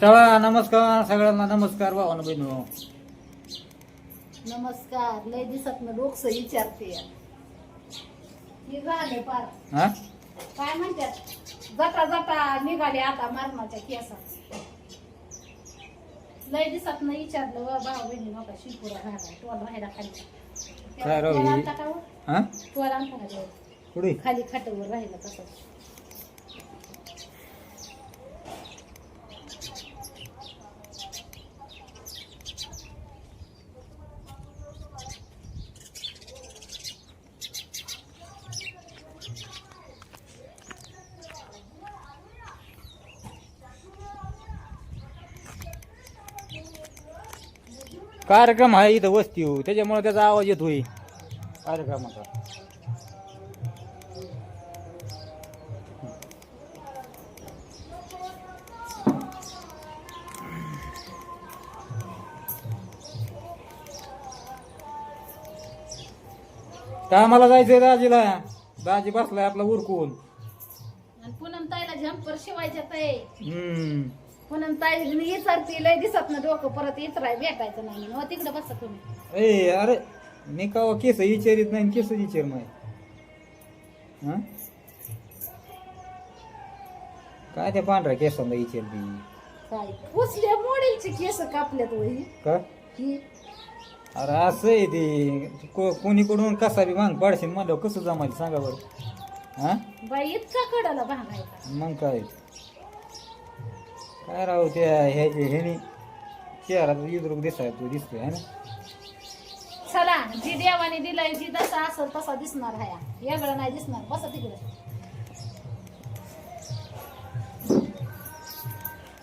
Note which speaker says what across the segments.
Speaker 1: चला नमस्कार सगळ्यांना नमस्कार भावानं बहिणू
Speaker 2: नमस्कार लय दिसत ना लोकस विचारते हे झाले पार.
Speaker 1: हा?
Speaker 2: काय म्हणतात? जटा जटा निघाले आता मरणाच्या केसात. लय दिसत ना विचारलं व भाऊ बहिणी नका शिपुरा घाला टोल राहायला खाली.
Speaker 1: काय राव
Speaker 2: टोल
Speaker 1: ही?
Speaker 2: आणता का हो?
Speaker 1: हा?
Speaker 2: टोल आणता का तेवढं?
Speaker 1: पुढे
Speaker 2: खाली खाटवर राहिलं तसं.
Speaker 1: कार्यक्रम आहे इथं वस्ती हो. त्याच्यामुळे त्याचा आवाज येतोय. कार्यक्रमाचा कामाला जायचंय दाजीला? दाजी बसलाय आपला उरकून.
Speaker 2: आणि पुनम ताईला झंपर शिवायच्या
Speaker 1: हम्म.
Speaker 2: पुनम ताई विचारते लय दिसत ना डोकं परत इचराय भेटायचं नाही म्हणून. हो तिकडे बसा तुम्ही.
Speaker 1: ए अरे मी का केस विचारित नाही केस विचार हा? काय त्या पांढऱ्या केसांना विचारली
Speaker 2: काय पुसल्या मोडेलचे केस कापल्यात वही.
Speaker 1: का?
Speaker 2: ही.
Speaker 1: अरे असं आहे ते. को- कोणीकडून कसा बी मांग पाडशील म्हणलं कसं जमायचं सांगा बरं. हा?
Speaker 2: बाई इतका कडाला भागायचा
Speaker 1: मग काय? काय राहू त्या ह्याचे ह्यानी चेहरा इद्रुक दिसाय तू दिसतोय है ना?
Speaker 2: चला जी देवाने दिलाय जी जसा असेल तसा दिसणार हाया. वेगळं नाही दिसणार. बसा तिकडे.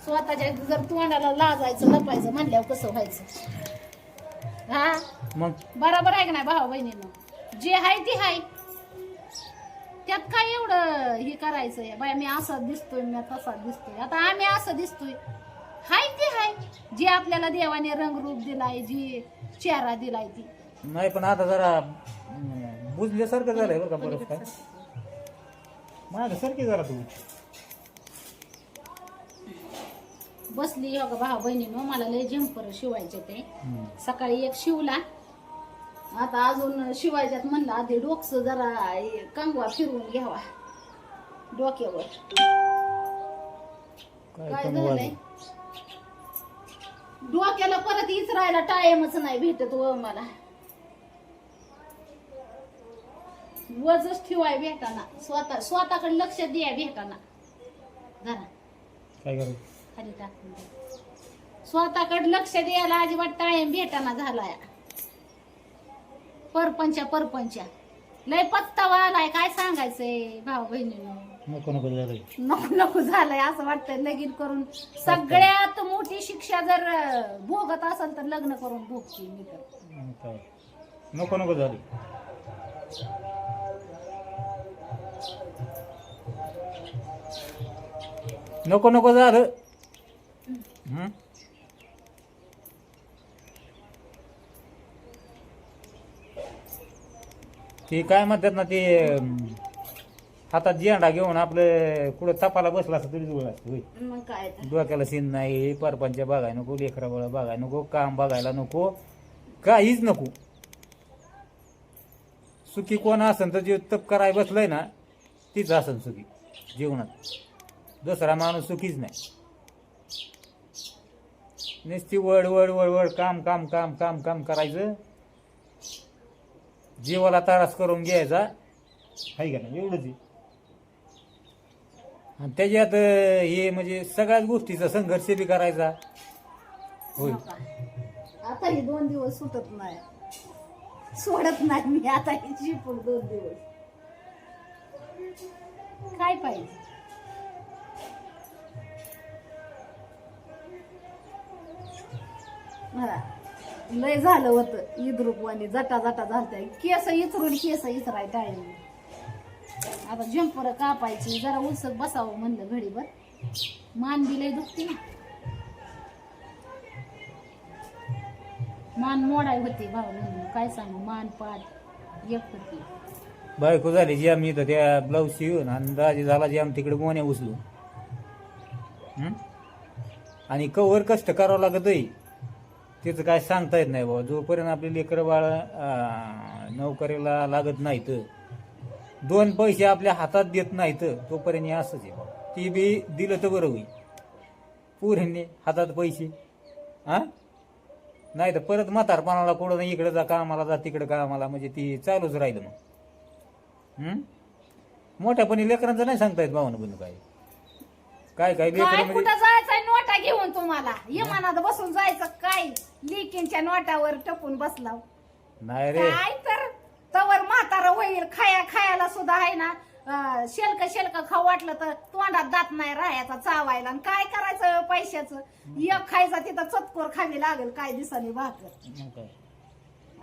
Speaker 2: स्वतःच्या जर तोंडाला लाजायचं लपायचं म्हणल्यावर कसं व्हायचं? हा?
Speaker 1: मग?
Speaker 2: बरोबर आहे का नाही भाऊ बहिणीनं जे आहे ते आहे त्यात काय एवढं हे करायचं बाय मी असं दिसतोय मी तसा दिसतोय. आता आम्ही असं दिसतोय. हाय ते हाय? जे आपल्याला देवाने रंगरूप दिलाय जी चेहरा दिलाय ती.
Speaker 1: नाही पण आता जरा अं, बुजल्यासारखं झालंय बरं का परत काय माझ्या सारखी जरा तू.
Speaker 2: बसली हो का भाऊ बहिणीनं मला लय झंपर शिवायचे ते.
Speaker 1: हम्म.
Speaker 2: सकाळी एक शिवला. आता अजून शिवायच्यात म्हणलं आधी डोकस जरा कंगवा फिरवून घ्यावा. डोक्यावर.
Speaker 1: काय
Speaker 2: झालंय? डोक्याला परत इचरायला टाइमच नाही भेटत व मला. वजच ठेवाय भेटाना. स्वतः स्वतःकडे लक्ष द्या भेटाना. धरा
Speaker 1: काय करायचं?
Speaker 2: खाली टाकून द्या. स्वतःकडे लक्ष द्यायला अजिबात टाइम भेटाना झालाय. परपंचा परपंचा लय पत्तावा आलाय काय सांगायचंय भाऊ बहिणीनं?
Speaker 1: नको नको झालंय.
Speaker 2: नको नको झालंय असं वाटतंय लगीन करून. सगळ्यात मोठी शिक्षा जर अं, भोगत असेल तर लग्न करून भोगते मी तर.
Speaker 1: काय? नको नको झाली नको नको झालं. हं? ते काय म्हणतात ना ते हातात झेंडा घेऊन आपलं कुठं तपाला बसला असं तरी जुळला होय.
Speaker 2: मग काय तर
Speaker 1: डोक्याला सीन नाही परपंच बघाय नको लेकरा बळ बघाय नको काम बघायला नको काहीच नको. सुखी कोण असन तर जे तप कराय बसलंय ना तीच असन सुखी जीवनात. दुसरा माणूस सुखीच नाही. नुसती वड वड वड वड काम काम काम काम काम करायचं जीवाला त्रास करून घ्यायचा. आहे का नाही? एवढंच आहे. आणि त्याच्यात अं, हे म्हणजे सगळ्याच गोष्टीचा संघर्ष बी करायचा. होय.
Speaker 2: आता हे दोन दिवस सुटत नाही. सोडत नाही मी आता हे शिपून दोन दिवस. काय पाहिजे? मला लय झालं होतं. इद्रुपवाणी जटा जटा झालतंय. केस इचरून केस इचराय टाळी आता जंपर कापायची जरा उलसत बसावं म्हणलं घडीभर. मान बी लय दुखती ना. मान मोडाय होती भाऊ म्हणून. काय सांगू मान पाठ एक होती.
Speaker 1: बायको झाली आम्ही इथं त्या ब्लाऊज शिवून आणि दाजी झाला जॅम तिकडे मोन्या उचलू हं? आणि कवर कष्ट करावं लागत आहे त्याचं काय सांगता येत नाही बाबा जोपर्यंत आपले लेकरं बाळ नोकरीला लागत नाहीत दोन पैसे आपल्या हातात देत नाहीत तोपर्यंत असंच आहे. बाबा. ती बी दिलं तर बरं होईल. पुरीने हातात पैसे हा? नाही तर परत म्हातारपणाला कुठं नाही इकडे जा कामाला जा तिकडे कामाला. म्हणजे ती चालूच राहिलं मग? मोठ्यापणी लेकरांचं नाही सांगता येत भावना बंधू काय. काय काय लेकरं म्हणजे
Speaker 2: नोटा घेऊन तुम्हाला. विमानात बसून जायचं काय? लिकींच्या नोटावर टपून बसलाव.
Speaker 1: नाही रे.
Speaker 2: काय तर? तवर म्हातारा होईल खाया खायला सुद्धा आहे ना. अं, शेलक शेलक खाऊ वाटलं तर तोंडात दात नाही राहायचा चावायला. आणि काय करायचं पैशाचं? एक खायचा तिथं चतकोर खावी लागेल काय दिसाने भाकर.
Speaker 1: मग काय?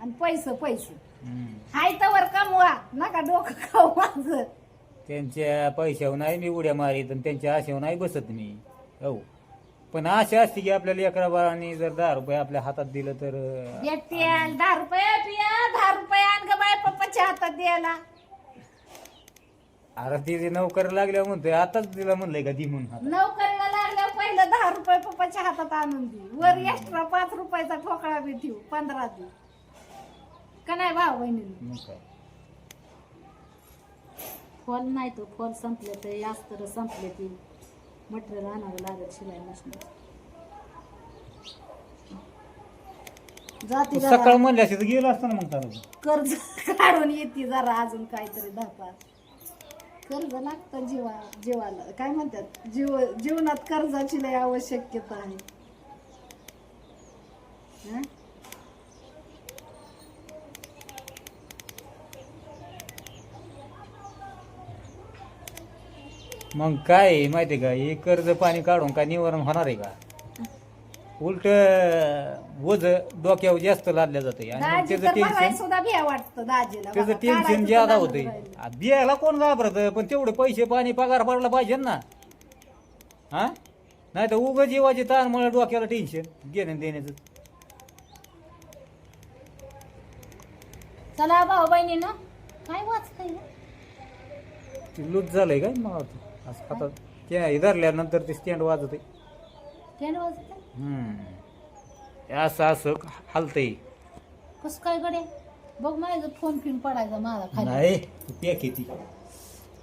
Speaker 2: आणि पैसे पैसे.
Speaker 1: हम्म.
Speaker 2: हाय तवर कमवा नका डोकं खाऊ माझं.
Speaker 1: त्यांच्या पैशावर नाही मी उड्या मारीत आणि त्यांच्या आशेवर नाही बसत मी. हो. पण आशा असते की आपल्या लेकरा बाळांनी जर दहा रुपये आपल्या हातात दिलं तर अं,
Speaker 2: एक तेल दहा रुपये पिया दहा रुपये आण ग बाय पप्पाच्या हातात द्यायला.
Speaker 1: अरे ती जे नोकर लागल्या म्हणतोय आताच तिला म्हणलंय का दी म्हणून हातात.
Speaker 2: नोकरीला लागल्यावर पहिलं दहा रुपये पप्पाच्या हातात आणून दे. वर एक्स्ट्रा पाच रुपयाचा ठोकळा बी ठेवू पंधरा दे. का नाही भाऊ बहिणी
Speaker 1: मग काय?
Speaker 2: फॉल नाही तो फॉल संपले तर अस्तर संपले ती. मटेरियल आणावं लागत शिलाई मशीन जाती
Speaker 1: तू सकाळ
Speaker 2: जरा
Speaker 1: म्हणले असे तर गेलो असतं ना मग चालू.
Speaker 2: कर्ज काढून येते जरा अजून काहीतरी दहा पाच कर्ज लागतं जीवा जीवाला. काय म्हणतात? जीव जीवनात कर्जाची लय आवश्यकता आहे.
Speaker 1: मग काय आहे माहितीये का? हे कर्ज पाणी काढून काय निवारण होणार आहे का? उलट वज डोक्यावर जास्त लादल्या जाते आणि मग
Speaker 2: दाजी
Speaker 1: त्याचं
Speaker 2: तर
Speaker 1: टेन्शन
Speaker 2: सुद्धा भ्या वाटतं दाजीला.
Speaker 1: त्याचं
Speaker 2: बघा,
Speaker 1: टेन्शन
Speaker 2: काढायचं
Speaker 1: ज्यादा
Speaker 2: तर
Speaker 1: होतंय.
Speaker 2: राहिलं.
Speaker 1: आ, बियाला कोण घाबरत? पण तेवढे पैसे पाणी पगार पडला पाहिजे ना. हा? नाही तर उग जीवाची ताण मला डोक्याला टेन्शन घेणं देण्याचं.
Speaker 2: चला भाऊ बहिणीनं काय वाचतंय? हे?
Speaker 1: ते लूज झालंय काय मला वाटतं? असं त्या धरल्यानंतर ते स्टँड वाजत
Speaker 2: त्यानं वाजतंय?
Speaker 1: असं असं हलतंय.
Speaker 2: कस काय गडे बघ माझं फोन फिन पडायचा माझा खाली.
Speaker 1: नाही ती पॅक येते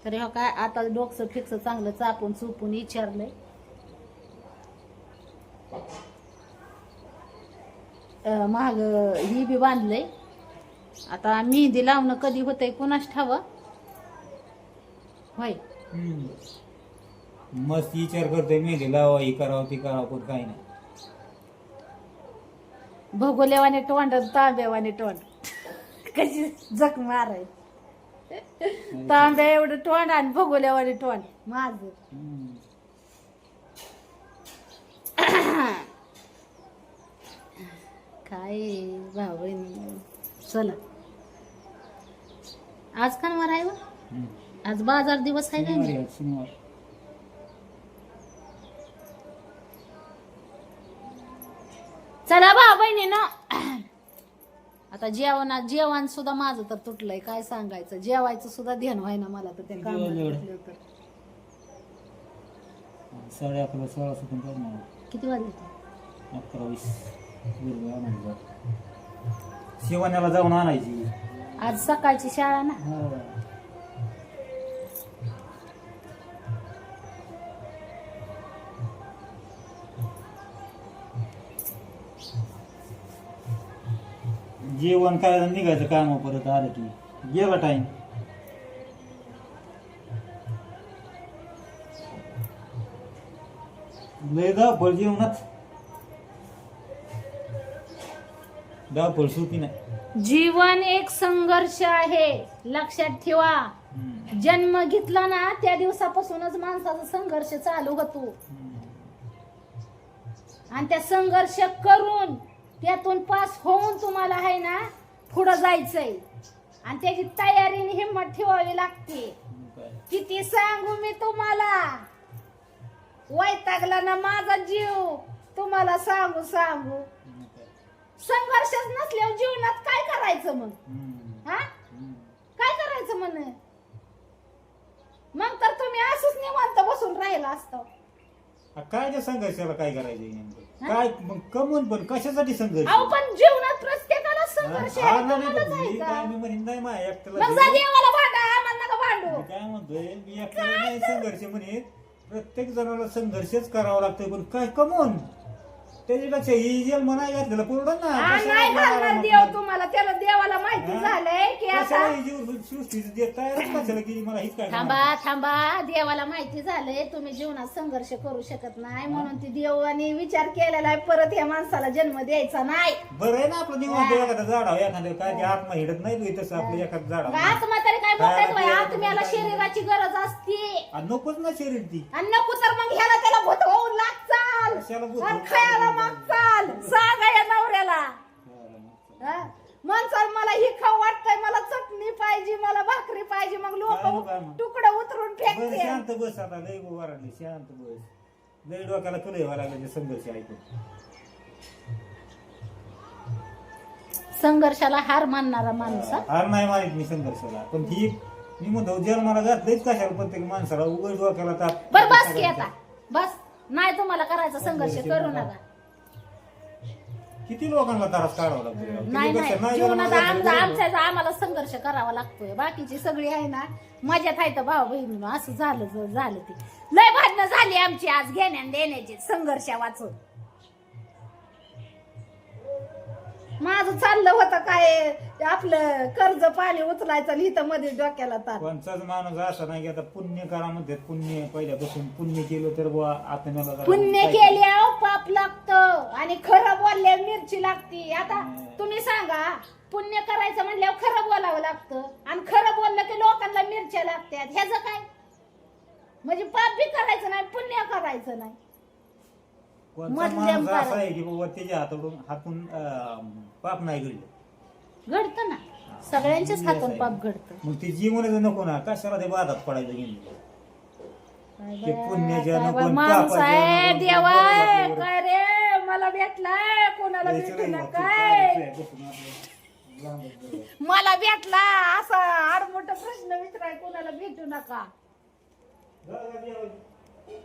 Speaker 2: तरी हा काय आता डोकं फिक्स चांगलं चापून चुपून विचारलंय. अं, महाग ही बी बांधलंय. आता मेहंदी लावणं कधी होतंय कुणाच ठाव? होय.
Speaker 1: मस्त विचार करतोय मेहंदी लावा हे करावं ते करावं पण काही नाही.
Speaker 2: भगोलेवाने तोंड तांब्यावाने तोंड. कशी जख माराय तांब्या एवढं तोंड आणि भगोल्यावाने तोंड. माझ. काय भाऊ बहिणी चला. आज का वार आहे व?
Speaker 1: हम्म.
Speaker 2: आज बाजार दिवस आहे
Speaker 1: शनिवारी
Speaker 2: काय
Speaker 1: आहे, शनिवार.
Speaker 2: चला भाऊ बहिणी ना आता जेवणा जेवण सुद्धा माझं तर तुटलंय काय सांगायचं जेवायचं सुद्धा ध्यान व्हायना मला तर
Speaker 1: जेवण एवढं.
Speaker 2: बसले तर.
Speaker 1: साडे अकरा सोळा सेकंद करणार
Speaker 2: किती वाजले ते?
Speaker 1: अकरा वीस शिवान्याला जाऊन आणायची
Speaker 2: आज सकाळची शाळा ना
Speaker 1: हा. जेवण करायचं निघायचं काम परत आलं की. गेला टाइम लय धावपळ जेवणात धावपळ सोपी नाही.
Speaker 2: जीवन एक संघर्ष आहे. लक्षात ठेवा. जन्म घेतला ना त्या दिवसापासूनच माणसाचा संघर्ष चालू होतो. आणि त्या संघर्ष करून त्यातून पास होऊन तुम्हाला आहे ना पुढं जायचंय आणि त्याची तयारी आणि हिंमत ठेवावी लागते? किती सांगू मी तुम्हाला वैतागला ना माझा जीव तुम्हाला सांगू सांगू? संघर्षच नसल्यावर जीवनात काय करायचं मग. हा. काय करायचं म्हण मग तर तुम्ही असंच निवांत बसून राहिला असतं
Speaker 1: काय त्या संघर्षाला काय करायचंय नेमकं काय मग कमवून पण कशासाठी संघर्ष?
Speaker 2: अहो पण जीवनात प्रत्येकाला संघर्ष
Speaker 1: हा, नाही,
Speaker 2: आहे
Speaker 1: मी
Speaker 2: का?
Speaker 1: काय मी म्हणेन नाही माझ्या एकट्याला
Speaker 2: मग जा देवाला भांडा आम्हाला नका भांडू.
Speaker 1: मी काय म्हणतोय मी एकट्याला नाही संघर्ष म्हणे प्रत्येक जणाला संघर्षच करावा लागतोय पण काय कमवून? त्याच्यापेक्षा ही नाही घातलेला
Speaker 2: हा,
Speaker 1: कशाला
Speaker 2: नाही घालणार देव तुम्हाला त्याला देवाला माहिती? झालंय की आता
Speaker 1: कशाला ही जीव सृष्टीचं देत तयारच कशाला की मला हीच काय
Speaker 2: थांबा थांबा देवाला माहिती झालंय तुम्ही जीवनात संघर्ष करू शकत नाही म्हणून ती देवाने विचार केलेला आहे परत या माणसाला जन्म द्यायचा नाही.
Speaker 1: बरं आहे ना आपलं निवांत एखादा झाडावं एखाद्या काय ते आत्मा हिडत नाही बी तसं आपलं एखादं झाडावं
Speaker 2: आत्मा तरी काय व्हाय आत्म्याला शरीराची गरज असते.
Speaker 1: नकोच ना शरीर ती.
Speaker 2: आणि नको तर मग ह्याला त्याला भूत होऊन लाग चाल.
Speaker 1: कशाला भूत
Speaker 2: आणि
Speaker 1: होऊन
Speaker 2: खायला मग चाल. सांगा या नवऱ्याला.
Speaker 1: बरं,
Speaker 2: हा? माणसाला मला ही खाऊ वाटतंय मला चटणी पाहिजे मला भाकरी पाहिजे मग
Speaker 1: काय मग, काय
Speaker 2: लोक
Speaker 1: मग?
Speaker 2: तुकडं उतरून फेकते
Speaker 1: शांत बस आता लय वारडली शांत बस. लय डोक्याला कलय व्हायला लागले ते संघर्ष ऐकून.
Speaker 2: संघर्षाला हार मानणारा माणूस हा?
Speaker 1: हार नाही माहीत मी संघर्षाला. पण ही मी म्हणतो जन्माला घातलंच कशाला प्रत्येक माणसाला उघड डोक्याला ताप.
Speaker 2: बर बस की आता. बस. नाही तुम्हाला करायचा संघर्ष करू नका.
Speaker 1: किती लोकांना त्रास काढावा लागतो?
Speaker 2: नाही नाही. आमचा आम्हाला संघर्ष करावा लागतोय. बाकीची सगळी आहे ना मजात आहे तर भाऊ बहिणी असं झालं झालं ते. लय भांडणं झाली आमची आज घेण्या देण्याची संघर्ष वाचून. माझं चाललं होतं काय? आपलं कर्ज पाणी उचलायचं लिहितं मध्ये डोक्याला तार
Speaker 1: कोणचाच माणूस असा नाही की आता पुण्य करा म्हणतात पुण्य पहिल्यापासून पुण्य केलं तर बुवा आत्म्याला जरा
Speaker 2: पुण्य
Speaker 1: काय-
Speaker 2: केल्यावर पाप लागतं आणि खरं बोलल्यावर मिरची लागती. आता तुम्ही सांगा पुण्य करायचं म्हणल्यावर खरं बोलावं लागतं आणि खरं बोललं की लोकांना मिरच्या लागतात. ह्याचं काय? म्हणजे पाप बी करायचं नाही पुण्य करायचं नाही.
Speaker 1: माणूस असा
Speaker 2: करा.
Speaker 1: आहे की बाबा त्याच्या हातातून हातून अं, पाप नाही घडलं
Speaker 2: घडतं ना सगळ्यांच्याच हातून पाप घडतं
Speaker 1: मग ते जीवनच नको ना कशाला ते बाधात पडायचं गेलं ते पुण्याच्या
Speaker 2: काय
Speaker 1: नको
Speaker 2: बा-
Speaker 1: आणि
Speaker 2: माणूस
Speaker 1: पापाच्या
Speaker 2: आहे
Speaker 1: नको.
Speaker 2: देवा आहे.
Speaker 1: बरोबर.
Speaker 2: काय रे मला भेटलाय कोणाला
Speaker 1: यायचं
Speaker 2: भेटू
Speaker 1: नाही,
Speaker 2: नका
Speaker 1: बसून आपलं लांबच बघा.
Speaker 2: मला भेटला असा आडमोठा प्रश्न विचाराय कोणाला भेटू नका
Speaker 1: जा, जा, जेवायला.